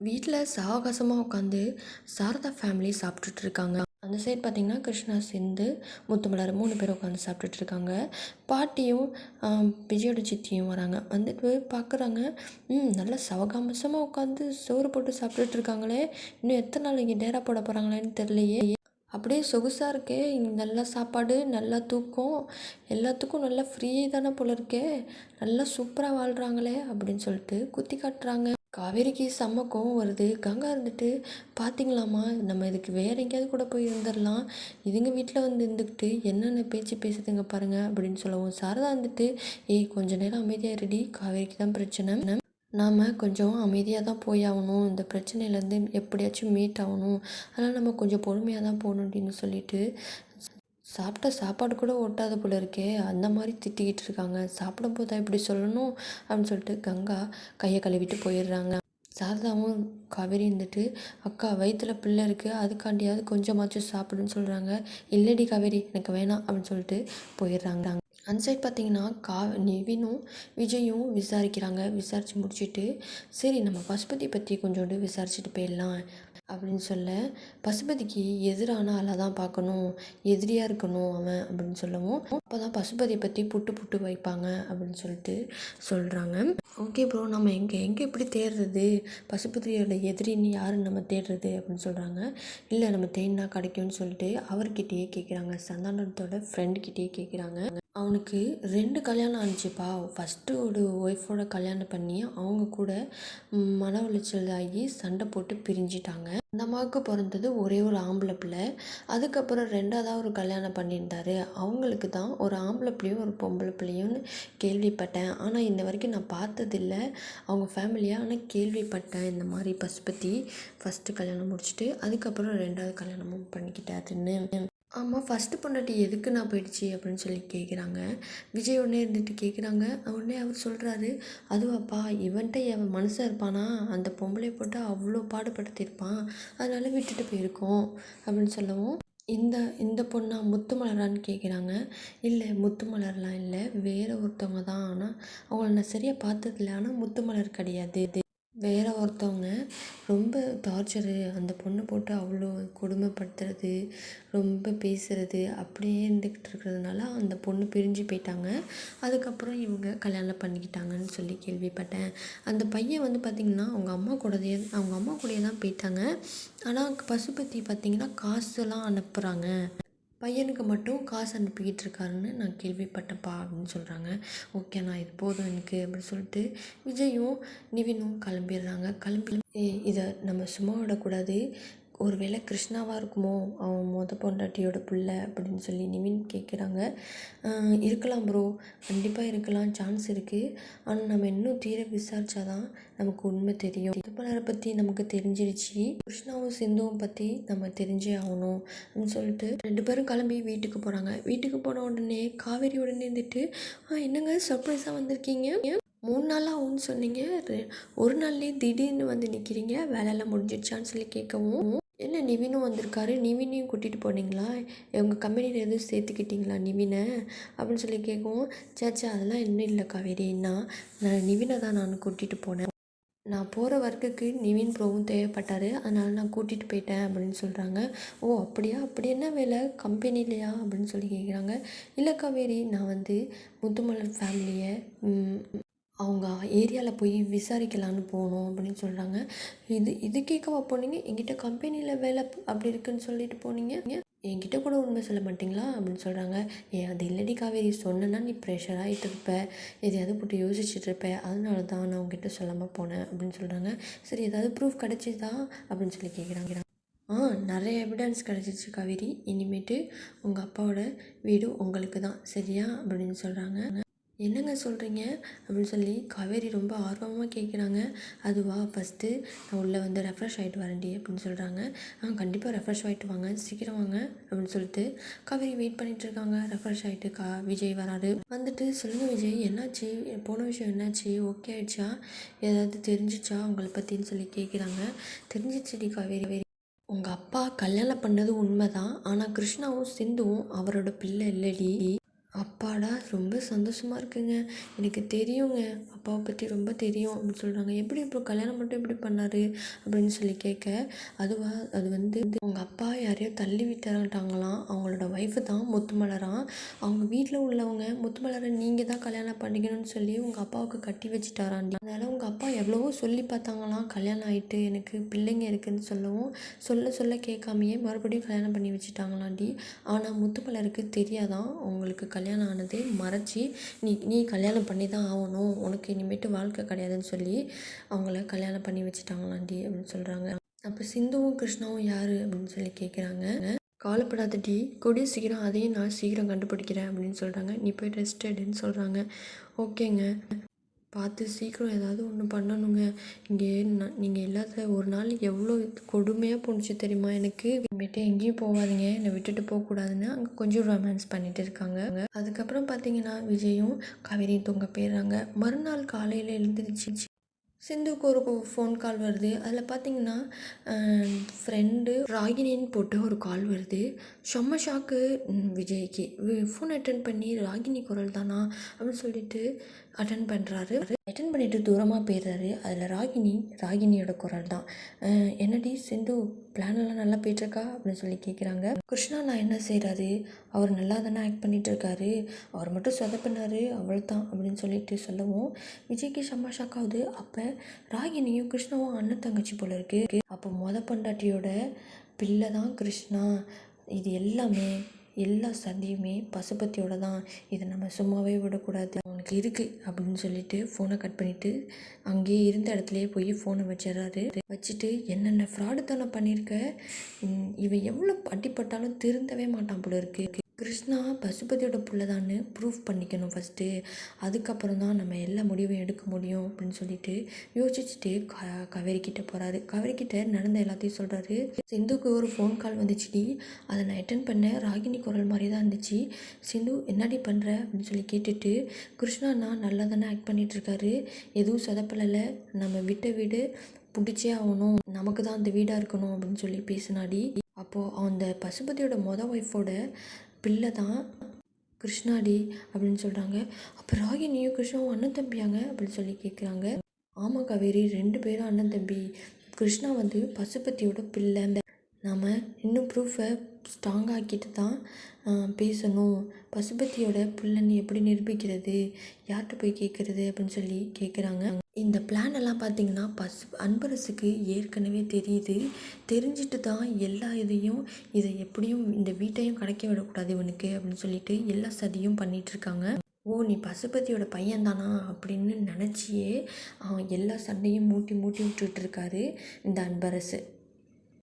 வீட்டில் சாவகாசமாக உட்காந்து சாரதா ஃபேமிலி சாப்பிட்டுட்ருக்காங்க அந்த சைடு பார்த்திங்கன்னா கிருஷ்ணா சிந்து முத்துமலர் மூணு பேர் உட்காந்து சாப்பிட்டுட்டு இருக்காங்க பாட்டியும் விஜயோட சித்தியும் வராங்க. வந்துட்டு பார்க்குறாங்க ம் நல்லா சவகாமசமாக உட்காந்து சோறு போட்டு சாப்பிட்டுட்டு இருக்காங்களே இன்னும் எத்தனை நாள் இங்கே டேரா போட போகிறாங்களேன்னு தெரியலையே. அப்படியே சொகுசாக இருக்கே. நல்லா சாப்பாடு நல்லா தூக்கம். எல்லாத்துக்கும் நல்லா ஃப்ரீ தானே போல இருக்கே. நல்லா சூப்பராக வாழ்கிறாங்களே அப்படின்னு சொல்லிட்டு குத்தி காட்டுறாங்க. காவேரிக்கு செம்ம கோவம் வருது. கங்கா இருந்துட்டு பார்த்தீங்களாம்மா நம்ம இதுக்கு வேற எங்கேயாவது கூட போய் இருந்துடலாம் இதுங்க வீட்டில் வந்து இருந்துக்கிட்டு என்னென்ன பேச்சு பேசுதுங்க பாருங்கள் அப்படின்னு சொல்லவும் சாரதா வந்துட்டு ஏய் கொஞ்ச நேரம் அமைதியாக ரெடி காவேரிக்கு தான் பிரச்சனை. நாம் கொஞ்சம் அமைதியாக தான் போய் ஆகணும். இந்த பிரச்சனையிலேருந்து எப்படியாச்சும் மீட் ஆகணும். அதனால் நம்ம கொஞ்சம் பொறுமையாக தான் போகணும் அப்படின்னு சொல்லிட்டு சாப்பிட்ட சாப்பாடு கூட ஒட்டாத போல இருக்கே. அந்த மாதிரி திட்டிக்கிட்டு இருக்காங்க. சாப்பிடும் போதா இப்படி சொல்லணும் அப்படின்னு சொல்லிட்டு கங்கா கையை கழுவிட்டு போயிடுறாங்க. சாரதாவும் காவேரி இருந்துட்டு அக்கா வயிற்றுல பிள்ளை இருக்குது அதுக்காண்டியாவது கொஞ்சமாச்சும் சாப்பிடுன்னு சொல்கிறாங்க இல்லடி காவேரி எனக்கு வேணாம் அப்படின்னு சொல்லிட்டு போயிடுறாங்க. அந்த சைட் பார்த்தீங்கன்னா கா நிவினும் விஜயும் விசாரிக்கிறாங்க. விசாரித்து முடிச்சுட்டு சரி நம்ம பசுபதி பற்றி கொஞ்சோண்டு விசாரிச்சுட்டு போயிடலாம் அப்படின்னு சொல்ல பசுபதிக்கு எதிரான ஆளாக தான் பார்க்கணும் எதிரியாக இருக்கணும் அவன் அப்படின்னு சொல்லவும் அப்போ தான் பசுபதியை பற்றி புட்டு புட்டு வைப்பாங்க அப்படின்னு சொல்லிட்டு சொல்கிறாங்க ஓகே ப்ரோ நம்ம எங்கே எங்கே எப்படி தேடுறது? பசுபதியோட எதிரின்னு யாருன்னு நம்ம தேடுறது அப்படின்னு சொல்கிறாங்க இல்லை நம்ம தேடினா கிடைக்கும்னு சொல்லிட்டு அவர்கிட்டயே கேட்குறாங்க சந்தானத்தோட ஃப்ரெண்டுக்கிட்டேயே கேட்குறாங்க அவனுக்கு ரெண்டு கல்யாணம் ஆணுச்சுப்பா ஃபஸ்ட்டு ஒரு ஒய்ஃபோட கல்யாணம் பண்ணி அவங்க கூட மன உளைச்சல் ஆகி சண்டை போட்டு பிரிஞ்சிட்டாங்க. அந்த அம்மாவுக்கு பிறந்தது ஒரே ஒரு ஆம்பளை பிள்ளை. அதுக்கப்புறம் ரெண்டாவதாக ஒரு கல்யாணம் பண்ணியிருந்தாரு. அவங்களுக்கு தான் ஒரு ஆம்பளை பிள்ளையும் ஒரு பொம்பளை பிள்ளையும்னு கேள்விப்பட்டேன். ஆனால் இன்ன வரைக்கும் நான் பார்த்ததில்ல. அவங்க ஃபேமிலியாக ஆனால் கேள்விப்பட்டேன் இந்த மாதிரி பசுபதி ஃபஸ்ட்டு கல்யாணம் முடிச்சுட்டு அதுக்கப்புறம் ரெண்டாவது கல்யாணமும் பண்ணிக்கிட்டாருன்னு. ஆமாம் ஃபஸ்ட்டு பொண்டாட்டி எதுக்கு நான் போயிடுச்சு அப்படின்னு சொல்லி கேட்குறாங்க விஜய் உடனே இருந்துட்டு கேட்குறாங்க உடனே அவர் சொல்கிறாரு அதுவாப்பா இவன்ட்ட எவன் மனுஷன் இருப்பானா? அந்த பொம்பளை போட்டு அவ்வளோ பாடுபடுத்தியிருப்பான். அதனால் விட்டுட்டு போயிருக்கோம் அப்படின்னு சொல்லவும் இந்த இந்த பொண்ணா முத்துமலரான்னு கேட்குறாங்க இல்லை முத்து மலர்லாம் இல்லை வேறு ஒருத்தவங்க தான். ஆனால் அவங்கள நான் சரியாக பார்த்ததில்ல. ஆனால் முத்து மலர் கிடையாது. வேறு ஒருத்தவங்க ரொம்ப டார்ச்சரு அந்த பொண்ணை போட்டு அவ்வளோ கொடுமைப்படுத்துறது ரொம்ப பேசுறது அப்படியே இருந்துக்கிட்டு இருக்கிறதுனால அந்த பொண்ணு பிரிஞ்சு போயிட்டாங்க. அதுக்கப்புறம் இவங்க கல்யாணம் பண்ணிக்கிட்டாங்கன்னு சொல்லி கேள்விப்பட்டேன். அந்த பையன் வந்து பார்த்திங்கன்னா அவங்க அம்மா கூடயே அவங்க அம்மா கூடயே தான் போயிட்டாங்க. ஆனால் பசுபதி பார்த்திங்கன்னா காசுலாம் அனுப்புகிறாங்க பையனுக்கு மட்டும் காசு அனுப்பிக்கிட்டு இருக்காருன்னு நான் கேள்விப்பட்டேன்ப்பா அப்படின்னு சொல்கிறாங்க ஓகே நான் இது போதும் எனக்கு அப்படின்னு சொல்லிட்டு விஜயும் நிவினும் கிளம்பிடுறாங்க. கிளம்பி இதை நம்ம சும்மா விடக்கூடாது. ஒருவேளை கிருஷ்ணாவாக இருக்குமோ? அவன் மொத பொண்டாட்டியோட பிள்ள அப்படின்னு சொல்லி நிவின் கேட்குறாங்க இருக்கலாம் ப்ரோ கண்டிப்பாக இருக்கலாம். சான்ஸ் இருக்குது ஆனால் நம்ம இன்னும் தீர விசாரிச்சாதான் நமக்கு உண்மை தெரியும். முத்துமலரை பற்றி நமக்கு தெரிஞ்சிருச்சு. கிருஷ்ணாவும் சிந்துவும் பற்றி நம்ம தெரிஞ்சே ஆகணும் அப்படின்னு சொல்லிட்டு ரெண்டு பேரும் கிளம்பி வீட்டுக்கு போகிறாங்க வீட்டுக்கு போன உடனே காவேரி உடனே இருந்துட்டு என்னங்க? சர்ப்ரைஸாக வந்திருக்கீங்க? மூணு நாளாக ஆகும்னு சொன்னீங்க. ரெ- ஒரு நாள்லேயே திடீர்னு வந்து நிற்கிறீங்க வேலையெல்லாம் முடிஞ்சிடுச்சான்னு சொல்லி கேட்கவும் என்ன நிவினும் வந்திருக்காரு? நிவினையும் கூட்டிகிட்டு போனீங்களா? உங்கள் கம்பெனியில் எதுவும் சேர்த்துக்கிட்டீங்களா நிவினை? அப்படின்னு சொல்லி கேட்கவும் சேச்சா அதெல்லாம் இன்னும் இல்லை காவேரின்னா நான் நிவினை தான் நான் கூட்டிகிட்டு போனேன். நான் போகிற ஒர்க்குக்கு நிவின் ப்ரோவும் தேவைப்பட்டார். அதனால் நான் கூட்டிகிட்டு போயிட்டேன் அப்படின்னு சொல்கிறாங்க ஓ அப்படியா? அப்படி என்ன வேலை? கம்பெனிலையா? அப்படின்னு சொல்லி கேட்குறாங்க இல்லை காவேரி நான் வந்து முத்துமலர் ஃபேமிலியை அவங்க ஏரியாவில் போய் விசாரிக்கலான்னு போனோம் அப்படின்னு சொல்கிறாங்க இது இது கேட்கவா போனீங்க? என்கிட்ட கம்பெனியில் வேலை அப்படி இருக்குன்னு சொல்லிட்டு போனீங்க. என்கிட்ட கூட உண்மை சொல்ல மாட்டிங்களா? அப்படின்னு சொல்கிறாங்க ஏ அது இல்லடி காவேரி சொன்னேன்னா நீ ப்ரெஷர் ஆகிட்டு இருப்ப எதையாவது போட்டு யோசிச்சுட்டு இருப்ப. அதனால தான் நான் உங்ககிட்ட சொல்லாமல் போனேன் அப்படின்னு சொல்கிறாங்க சரி ஏதாவது ப்ரூஃப் கிடச்சிதா? அப்படின்னு சொல்லி கேட்குறாங்க ஆ நிறைய எவிடன்ஸ் கிடச்சிச்சு காவேரி. இனிமேட்டு உங்கள் அப்பாவோட வீடு உங்களுக்கு தான் சரியா? அப்படின்னு சொல்கிறாங்க என்னங்க சொல்கிறீங்க அப்படின்னு சொல்லி காவேரி ரொம்ப ஆர்வமாக கேட்குறாங்க அதுவா ஃபஸ்ட்டு நான் உள்ளே வந்து ரெஃப்ரெஷ் ஆகிட்டு வரேன்டி அப்படின்னு சொல்கிறாங்க ஆ கண்டிப்பாக ரெஃப்ரெஷ் ஆகிட்டு வாங்க. சீக்கிரம் வாங்க அப்படின்னு சொல்லிட்டு காவேரி வெயிட் பண்ணிட்டு இருக்காங்க. ரெஃப்ரெஷ் ஆகிட்டு கா விஜய் வராரு. வந்துட்டு சொல்லுங்கள் விஜய் என்னாச்சு? போன விஷயம் என்னாச்சு? ஓகே ஆயிடுச்சா? ஏதாவது தெரிஞ்சிச்சா உங்களை பற்றின்னு சொல்லி கேட்குறாங்க தெரிஞ்சிச்சுடி காவேரி. உங்கள் அப்பா கல்யாணம் பண்ணது உண்மைதான். ஆனால் கிருஷ்ணாவும் சிந்துவும் அவரோட பிள்ளை இல்லடி. அப்பாடா ரொம்ப சந்தோஷமாக இருக்குங்க. எனக்கு தெரியுங்க. அப்பாவை பற்றி ரொம்ப தெரியும் அப்படின்னு சொல்கிறாங்க எப்படி இப்போ கல்யாணம் மட்டும் எப்படி பண்ணார் அப்படின்னு சொல்லி கேட்க அதுவா அது வந்து அவங்க அப்பா யாரையோ தள்ளி விட்டுறாங்கட்டாங்களாம் அவங்களோட ஒய்ஃபு தான் முத்துமலரான் அவங்க வீட்டில் உள்ளவங்க முத்துமலரை நீங்கள் தான் கல்யாணம் பண்ணிக்கணும்னு சொல்லி உங்கள் அப்பாவுக்கு கட்டி வச்சுட்டாராண்டி. அதனால் உங்கள் அப்பா எவ்வளவோ சொல்லி பார்த்தாங்களாம். கல்யாணம் ஆகிட்டு எனக்கு பிள்ளைங்க இருக்குதுன்னு சொல்லவும் சொல்ல சொல்ல கேட்காமையே மறுபடியும் கல்யாணம் பண்ணி வச்சுட்டாங்களாண்டி. ஆனால் முத்துமலருக்கு தெரியாதான் அவங்களுக்கு கல்யாணம் கல்யாணம் ஆனதே மறைச்சி நீ நீ கல்யாணம் பண்ணி தான் ஆகணும். உனக்கு இனிமேட்டு வாழ்க்கை கிடையாதுன்னு சொல்லி அவங்கள கல்யாணம் பண்ணி வச்சுட்டாங்களாண்டி அப்படின்னு சொல்கிறாங்க அப்போ சிந்துவும் கிருஷ்ணாவும் யார் அப்படின்னு சொல்லி கேட்குறாங்க கவலைப்படாதடி கொடி சீக்கிரம் அதையும் நான் சீக்கிரம் கண்டுபிடிக்கிறேன் அப்படின்னு சொல்கிறாங்க நீ போய் ரெஸ்ட் எடுன்னு சொல்கிறாங்க ஓகேங்க. பார்த்து சீக்கிரம் ஏதாவது ஒன்று பண்ணணுங்க. இங்கே நான் நீங்கள் இல்லாத ஒரு நாள் எவ்வளோ கொடுமையாக போணுச்சு தெரியுமா எனக்கு? இனிமேட்டு எங்கேயும் போகாதீங்க. என்னை விட்டுட்டு போகக்கூடாதுன்னு அங்கே கொஞ்சம் ரொமான்ஸ் பண்ணிட்டு இருக்காங்க. அதுக்கப்புறம் பார்த்தீங்கன்னா விஜயும் காவேரியும் தூங்க போயிடுறாங்க. மறுநாள் காலையில் எழுந்திரிச்சு சிந்துவுக்கு ஒரு ஃபோன் கால் வருது. அதில் பார்த்தீங்கன்னா ஃப்ரெண்டு ராகினின்னு போட்டு ஒரு கால் வருது. செம்ம ஷாக்கு விஜய்க்கு. ஃபோன் அட்டன் பண்ணி ராகினி குரல் தானா அப்படின்னு சொல்லிட்டு அட்டன் பண்ணுறாரு அட்டன் பண்ணிட்டு தூரமாக போயிடுறாரு. அதில் ராகினி ராகினியோட குரல் தான். என்னடி சிந்து பிளானெல்லாம் நல்லா போயிட்டுருக்கா? அப்படின்னு சொல்லி கேட்குறாங்க கிருஷ்ணா நான் என்ன செய்கிறாரு அவர் நல்லா தானே ஆக்ட் பண்ணிகிட்ருக்காரு அவர் மட்டும் சொதப்பினார் அவ்வளோ தான் அப்படின்னு சொல்லிட்டு சொல்லவும் விஜய்க்கு செம்ம ஷாக்காவது ஆகுது. அப்போ ராகினியும் கிருஷ்ணாவும் அண்ணன் தங்கச்சி போல இருக்கு. அப்போ மொத பொண்டாட்டியோட பிள்ளை தான் கிருஷ்ணா. இது எல்லாமே எல்லா சதியுமே பசுபதியோட தான். இதை நம்ம சும்மாவே விடக்கூடாது. அவனுக்கு இருக்குது அப்படின்னு சொல்லிட்டு ஃபோனை கட் பண்ணிவிட்டு அங்கேயே இருந்த இடத்துலையே போய் ஃபோனை வச்சிடறாரு. வச்சுட்டு என்னென்ன ஃப்ராடு தானே பண்ணியிருக்க? இவன் எவ்வளோ அடிப்பட்டாலும் திருந்தவே மாட்டான் போல இருக்கு. கிருஷ்ணா பசுபதியோட புள்ளதான்னு ப்ரூஃப் பண்ணிக்கணும் ஃபஸ்ட்டு அதுக்கப்புறம் தான் நம்ம எல்லா முடிவும் எடுக்க முடியும் அப்படின்னு சொல்லிட்டு யோசிச்சுட்டு க காவேரி கிட்ட போகிறாரு காவேரி கிட்ட நடந்த எல்லாத்தையும் சொல்கிறாரு சிந்துக்கு ஒரு ஃபோன் கால் வந்துச்சுடி அதை நான் அட்டன் பண்ணேன். ராகினி குரல் மாதிரி தான் இருந்துச்சு. சிந்து என்னடி பண்ணுற அப்படின்னு சொல்லி கேட்டுட்டு கிருஷ்ணா நான் நல்லா தானே ஆக்ட் பண்ணிகிட்ருக்காரு எதுவும் சொதப்பலை நம்ம விட்ட வீடு பிடிச்சே ஆகணும். நமக்கு தான் அந்த வீடாக இருக்கணும். அப்படின்னு சொல்லி பேசினாடி. அப்போது அந்த பசுபதியோட மொதல் ஒய்ஃபோட பிள்ளை தான் கிருஷ்ணாடி அப்படின்னு சொல்கிறாங்க அப்போ ராகினியும் கிருஷ்ணாவும் அண்ணன் தம்பியாங்க அப்படின்னு சொல்லி கேட்குறாங்க ஆமாம் காவேரி ரெண்டு பேரும் அண்ணன் தம்பி. கிருஷ்ணா வந்து பசுபதியோட பிள்ளை. நாம் இன்னும் ப்ரூஃபை ஸ்ட்ராங் ஆக்கிட்டு தான் பேசணும். பசுபதியோட பிள்ளைன்னு எப்படி நிரூபிக்கிறது? யார்கிட்ட போய் கேட்குறது அப்படின்னு சொல்லி கேட்குறாங்க இந்த பிளான் எல்லாம் பார்த்தீங்கன்னா பசு அன்பரசுக்கு ஏற்கனவே தெரியுது. தெரிஞ்சிட்டு தான் எல்லா இதையும் இதை எப்படியும் இந்த வீட்டையும் கிடைக்க விடக்கூடாது இவனுக்கு அப்படின்னு சொல்லிட்டு எல்லா சதியும் பண்ணிகிட்ருக்காங்க இருக்காங்க. ஓ நீ பசுபதியோட பையன் தானா அப்படின்னு நினச்சியே எல்லா சண்டையும் மூட்டி மூட்டி விட்டுட்டு இருக்காரு இந்த அன்பரசு.